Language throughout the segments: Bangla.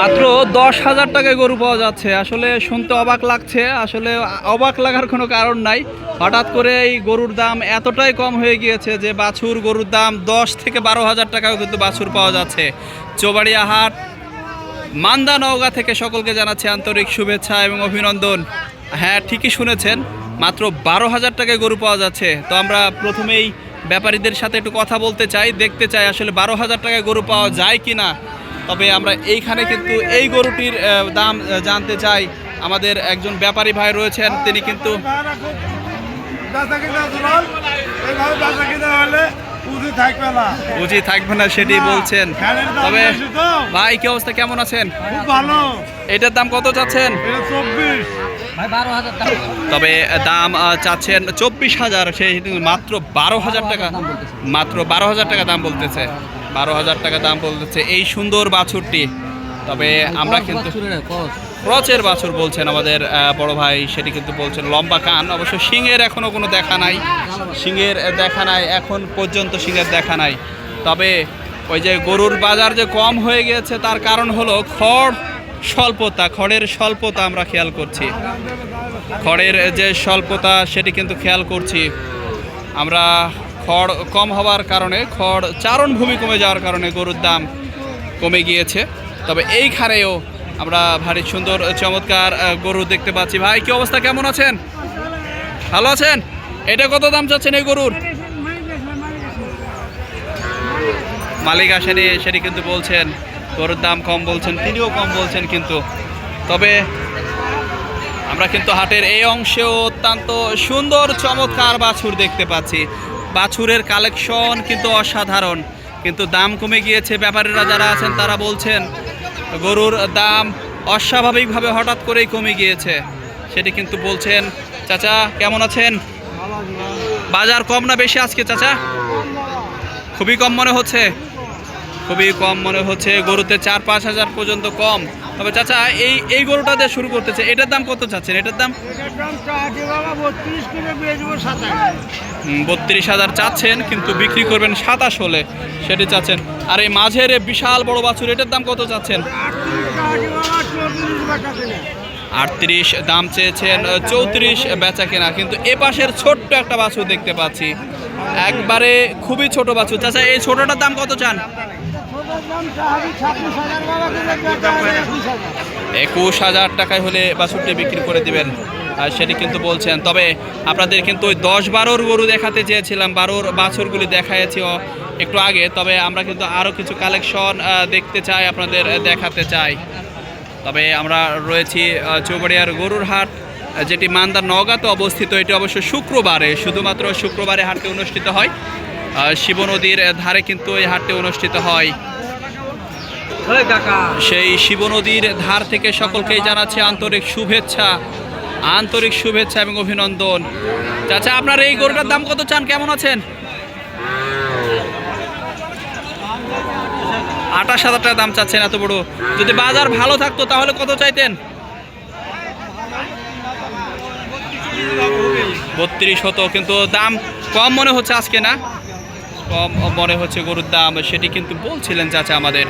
মাত্র দশ হাজার টাকায় গরু পাওয়া যাচ্ছে। আসলে শুনতে অবাক লাগছে। আসলে অবাক লাগার কোনো কারণ নাই। হঠাৎ করে এই গরুর দাম এতটাই কম হয়ে গিয়েছে যে বাছুর গরুর দাম দশ থেকে বারো হাজার টাকাও কিন্তু বাছুর পাওয়া যাচ্ছে। চৌবাড়িয়া হাট মান্দা নওগাঁ থেকে সকলকে জানাচ্ছে আন্তরিক শুভেচ্ছা এবং অভিনন্দন। হ্যাঁ ঠিকই শুনেছেন, মাত্র বারো হাজার টাকায় গরু পাওয়া যাচ্ছে। তো আমরা প্রথমেই ব্যাপারীদের সাথে একটু কথা বলতে চাই, দেখতে চাই আসলে বারো হাজার টাকায় গরু পাওয়া যায় কি না তবে আমরা এইখানে কিন্তু এই গরুটির দাম জানতে চাই। আমাদের একজন ব্যাপারী ভাই রয়েছেন তিনি কিন্তু বুঝি থাকবে না সেটি বলছেন। তবে ভাই কি অবস্থা? কেমন আছেন? খুব ভালো। এটার দাম কত চাচ্ছেন? তবে দাম চাচ্ছেন চব্বিশ হাজার সেই মাত্র বারো হাজার টাকা। মাত্র বারো হাজার টাকা দাম বলতেছে। বারো হাজার টাকা দাম বলতেছে এই সুন্দর বাছুরটি। তবে আমরা কিন্তু ক্রচের বাছুর বলছেন আমাদের বড় ভাই সেটি কিন্তু বলছেন লম্বা কান। অবশ্য সিংয়ের এখনও কোনো দেখা নাই। সিংয়ের দেখা নাই এখন পর্যন্ত সিংয়ের দেখা নাই। তবে ওই যে গরুর বাজার যে কম হয়ে গিয়েছে তার কারণ হলো খড় স্বল্পতা খড়ের স্বল্পতা আমরা খেয়াল করছি। খড়ের যে স্বল্পতা সেটি কিন্তু খেয়াল করছি। আমরা খড় কম হওয়ার কারণে, খড় চারণ ভূমি কমে যাওয়ার কারণে গরুর দাম কমে গিয়েছে। তবে এইখানেও আমরা ভারী সুন্দর, চমৎকার গরু দেখতে পাচ্ছি। ভাই, কি অবস্থা? কেমন আছেন? ভালো আছেন? এটা কত দাম চাচ্ছেন এই গরুর? মালিক আসেনি, সেটি কিন্তু বলছেন। গরুর দাম কম বলছেন, তিনিও কম বলছেন কিন্তু। তবে আমরা কিন্তু হাটের এই অংশেও অত্যন্ত সুন্দর, চমৎকার বাছুর দেখতে পাচ্ছি। বাছুরের কালেকশন কিন্তু অসাধারণ। কিন্তু দাম কমে গিয়েছে, ব্যাপারীরা যারা আছেন তারা বলছেন, গরুর দাম অস্বাভাবিকভাবে হঠাৎ করেই কমে গিয়েছে। সেটি কিন্তু বলছেন, চাচা, কেমন আছেন? বাজার কম না বেশি আজকে, চাচা? খুবই কম মনে হচ্ছে। খুবই কম মনে হচ্ছে, গরুতে চার পাঁচ হাজার পর্যন্ত কম। তবে চাচা এই এই গরুটা দিয়ে শুরু করতেছে এটার দাম কত চাচ্ছেন? এটার দাম? বত্রিশ হাজার চাচ্ছেন কিন্তু বিক্রি করবেন সাতাশ হলে সেটি চাচ্ছেন। আর এই মাঝের বিশাল বড় বাছুর এটার দাম কত চাচ্ছেন? আটত্রিশ দাম চেয়েছেন চৌত্রিশ বেচা কেনা কিন্তু এ পাশের ছোট্ট একটা বাছুর দেখতে পাচ্ছি। একবারে খুবই ছোট বাছুর। চাচা এই ছোটটার দাম কত চান? একুশ হাজার টাকায় হলে বাছুরটি বিক্রি করে দিবেন। সেটি কিন্তু বলছেন, তবে আপনাদের কিন্তু ওই দশ বারোর গরু দেখাতে চেয়েছিলাম, বারোর বাছুরগুলি দেখাইছি একটু আগে, তবে আমরা কিন্তু আরও কিছু কালেকশন দেখতে চাই, আপনাদের দেখাতে চাই। তবে আমরা রয়েছি চৌবাড়িয়ার গরুর হাট, যেটি মান্দার নওগাঁতে অবস্থিত, এটি অবশ্য শুক্রবারে, শুধুমাত্র শুক্রবারে হাটটি অনুষ্ঠিত হয়। শিব নদীর ধারে কিন্তু এই হাটটি অনুষ্ঠিত হয়। সেই শিব নদীর ধার থেকে সকলকেই জানাচ্ছে আন্তরিক শুভেচ্ছা আন্তরিক শুভেচ্ছা এবং অভিনন্দন। চাচা, আপনার এই গরুটার দাম কত চান? কেমন আছেন? আঠাশ হাজার টাকা দাম চাচ্ছেন এত বড়। যদি বাজার ভালো থাকতো তাহলে কত চাইতেন? বত্রিশ হতো, কিন্তু দাম কম মনে হচ্ছে আজকে, না? কম মনে হচ্ছে গরুর দাম, সেটি কিন্তু বলছিলেন চাচা আমাদের।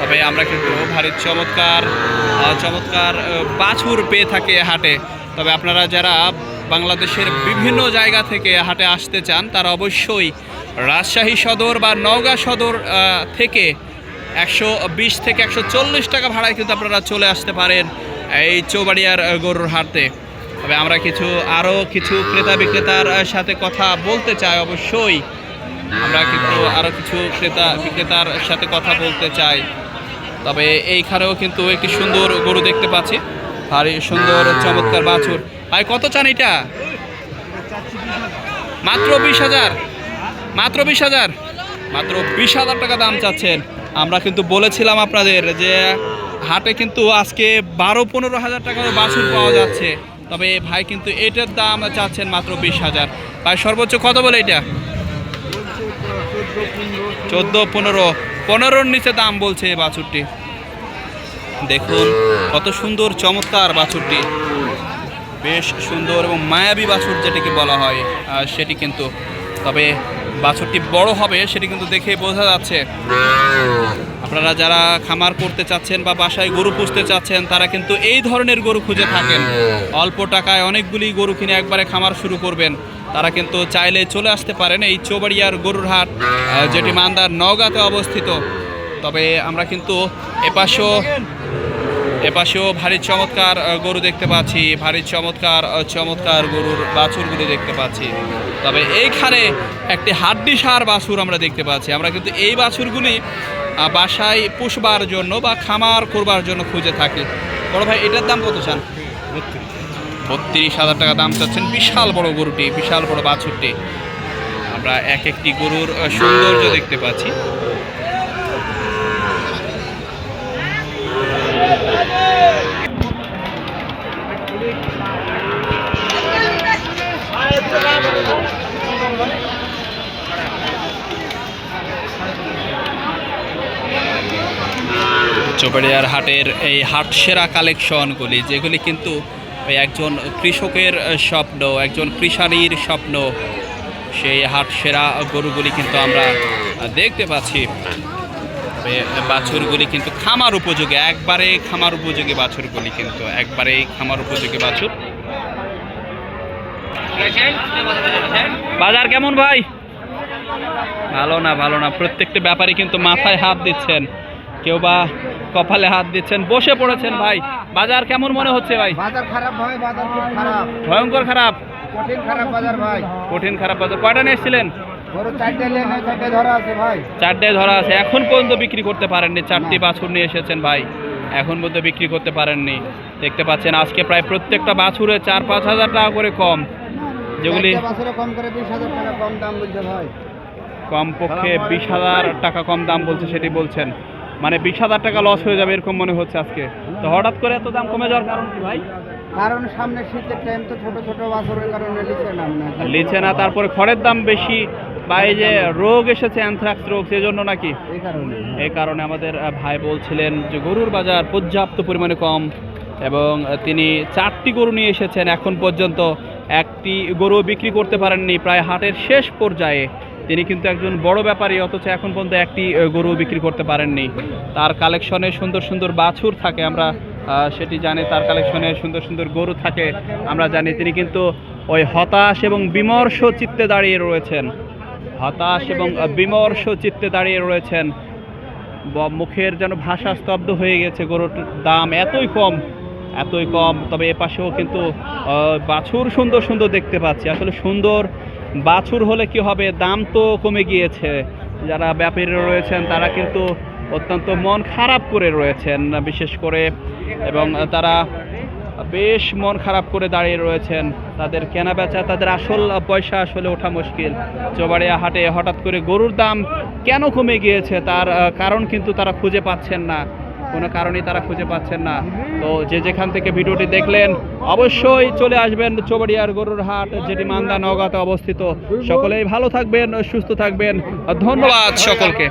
তবে আমরা কিন্তু ভারী চমৎকার চমৎকার বাছুর পেয়ে থাকে হাটে। তবে আপনারা যারা বাংলাদেশের বিভিন্ন জায়গা থেকে হাটে আসতে চান, তারা অবশ্যই রাজশাহী সদর বা নওগাঁ সদর থেকে একশো বিশ থেকে একশো চল্লিশ টাকা ভাড়ায় কিন্তু আপনারা চলে আসতে পারেন এই চৌবাড়িয়ার গরুর হাটে। তবে আমরা কিছু, আরও কিছু ক্রেতা বিক্রেতার সাথে কথা বলতে চাই অবশ্যই। আমরা কিন্তু আরও কিছু ক্রেতা বিক্রেতার সাথে কথা বলতে চাই। তবে এইখানেও কিন্তু একটি সুন্দর গরু দেখতে পাচ্ছি। ভারী সুন্দর চমৎকার বাছুর। ভাই, কত চান এটা? মাত্র বিশ হাজার। মাত্র বিশ হাজার। মাত্র বিশ হাজার টাকা দাম চাচ্ছেন। আমরা কিন্তু বলেছিলাম আপনাদের যে হাটে কিন্তু আজকে বারো পনেরো হাজার টাকার বাছুর পাওয়া যাচ্ছে। তবে ভাই কিন্তু এটার দাম চাচ্ছেন মাত্র বিশ হাজার। ভাই, সর্বোচ্চ কত বলে এটা? চোদ্দ পনেরো। পনেরোর নিচে দাম বলছে এই বাছুরটি। দেখুন কত সুন্দর চমৎকার বাছুরটি। বেশ সুন্দর এবং মায়াবী বাছুর যেটিকে বলা হয় আহ, সেটি কিন্তু। তবে বাছুরটি বড় হবে সেটি কিন্তু দেখে বোঝা যাচ্ছে। আপনারা যারা খামার করতে চাচ্ছেন বা বাসায় গরু পুষতে চাচ্ছেন তারা কিন্তু এই ধরনের গরু খুঁজে থাকেন। অল্প টাকায় অনেকগুলি গরু কিনে একবারে খামার শুরু করবেন। তারা কিন্তু চাইলে চলে আসতে পারেন এই চৌবাড়িয়ার গরুর হাট যেটি মান্দার নওগাঁতে অবস্থিত। তবে আমরা কিন্তু এপাশেও এপাশেও ভারী চমৎকার গরু দেখতে পাচ্ছি, ভারী চমৎকার চমৎকার গরুর বাছুরগুলি দেখতে পাচ্ছি। তবে এইখানে একটি হাড্ডি সার বাছুর আমরা দেখতে পাচ্ছি। আমরা কিন্তু এই বাছুরগুলি বাসায় পুষবার জন্য বা খামার করবার জন্য খুঁজে থাকি। বড় ভাই, এটার দাম কত চান? বত্রিশ হাজার টাকা দাম চাচ্ছেন বিশাল বড় গরুটি, বিশাল বড় বাছুরটি। আমরা এক একটি গরুর সৌন্দর্য দেখতে পাচ্ছি। চৌবাড়িয়ার হাটের এই হাট সেরা কালেকশনগুলি, যেগুলি কিন্তু একজন কৃষকের স্বপ্ন, একজন কৃষাণীর স্বপ্ন। সেই হাট সেরা গরুগুলি কিন্তু আমরা দেখতে পাচ্ছি। বাছুরগুলি কিন্তু খামার উপযোগী, একবারে খামার উপযোগী বাছুরগুলি কিন্তু একবারে খামার উপযোগী বাছুর। বাজার কেমন ভাই? ভালো না ভালো না। প্রত্যেকটা ব্যাপারে কিন্তু মাথায় হাত দিচ্ছেন। কেউ বা কপালে হাত দিচ্ছেন বসে পড়েছেন ভাই। বাজার কেমন মনে হচ্ছে ভাই? বাজার খারাপ ভাই বাজার খুব খারাপ। ভয়ঙ্কর খারাপ। কঠিন খারাপ বাজার ভাই। কঠিন খারাপ বাজার। কয়টা নিয়ে এসেছিলেন? চারটায় ধরা আছে এখন পর্যন্ত বিক্রি করতে পারেননি। চারটি বাছুর নিয়ে এসেছেন ভাই। এখন পর্যন্ত বিক্রি করতে পারেননি। দেখতে পাচ্ছেন আজকে প্রায় প্রত্যেকটা বাছুরে চার পাঁচ হাজার টাকা করে কম। যেগুলি কম করে বিশ হাজার টাকা কম দাম বলছে ভাই। কমপক্ষে বিশ হাজার টাকা কম দাম বলছে সেটি বলছেন। মানে বিশ হাজার টাকা লস হয়ে যাবে এরকম মনে হচ্ছে আজকে। তো হঠাৎ করে এত দাম কমে যাওয়ার কারণ কি ভাই? কারণ সামনে শীতের টাইম তো ছোট ছোট বাছরের কারণে নাম না লিচে না তারপরে খড়ের দাম বেশি বা এই যে রোগ এসেছে অ্যানথ্রাক্স রোগ সেজন্য নাকি? এই কারণে। এই কারণে আমাদের ভাই বলছিলেন যে গরুর বাজার পর্যাপ্ত পরিমাণে কম এবং তিনি চারটি গরু নিয়ে এসেছেন। এখন পর্যন্ত একটি গরু বিক্রি করতে পারেননি। প্রায় হাটের শেষ পর্যায়ে তিনি কিন্তু একজন বড় ব্যাপারী, অথচ এখন পর্যন্ত একটি গরু বিক্রি করতে পারেননি। তার কালেকশনে সুন্দর সুন্দর বাছুর থাকে, আমরা সেটি জানি। তার কালেকশনে সুন্দর সুন্দর গরু থাকে, আমরা জানি। তিনি কিন্তু ওই হতাশ এবং বিমর্ষ চিত্তে দাঁড়িয়ে রয়েছেন। হতাশ এবং বিমর্ষ চিত্তে দাঁড়িয়ে রয়েছেন। মুখের যেন ভাষা স্তব্ধ হয়ে গেছে গরুর দাম এতই কম এতই কম। তবে এ পাশেও কিন্তু বাছুর সুন্দর সুন্দর দেখতে পাচ্ছি। আসলে সুন্দর বাছুর হলে কি হবে? দাম তো কমে গিয়েছে। যারা ব্যাপারী রয়েছেন, তারা কিন্তু অত্যন্ত মন খারাপ করে রয়েছেন, বিশেষ করে এবং তারা বেশ মন খারাপ করে দাঁড়িয়ে রয়েছেন। তাদের কেনা বেচা তাদের আসল পয়সা আসলে ওঠা মুশকিল। চোবাড়িয়া হাটে হঠাৎ করে গরুর দাম কেন কমে গিয়েছে? তার কারণ কিন্তু তারা খুঁজে পাচ্ছেন না। কোনো কারণেই তারা খুঁজে পাচ্ছেন না। তো যে যেখান থেকে ভিডিওটি দেখলেন, অবশ্যই চলে আসবেন চৌবাড়িয়ার গরুর হাট, যেটি মান্দা নওগাঁতে অবস্থিত। সকলেই ভালো থাকবেন, সুস্থ থাকবেন। ধন্যবাদ সকলকে।